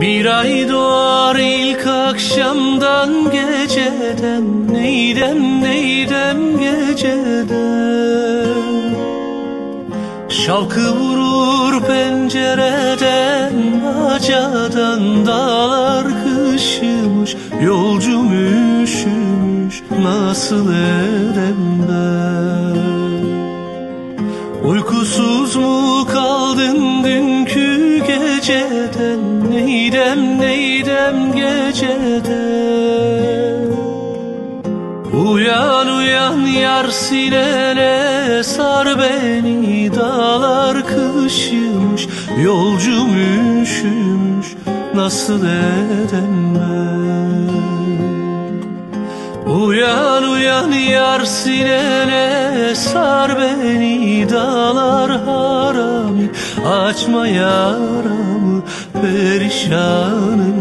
Bir ay doğar ilk akşamdan geceden. Neydem neydem geceden? Şalkı vurur pencereden Bacadan dağlar kışımış Yolcum üşümüş nasıl edem ben Uykusuz mu kaldın dünkü geceden Neydem neydem geceden Uyan uyan yar sinene sar beni Dağlar kışımış yolcum üşümüş Nasıl edem Uyan uyan yar sinene sar beni dağlar harami Açma yaramı perişanım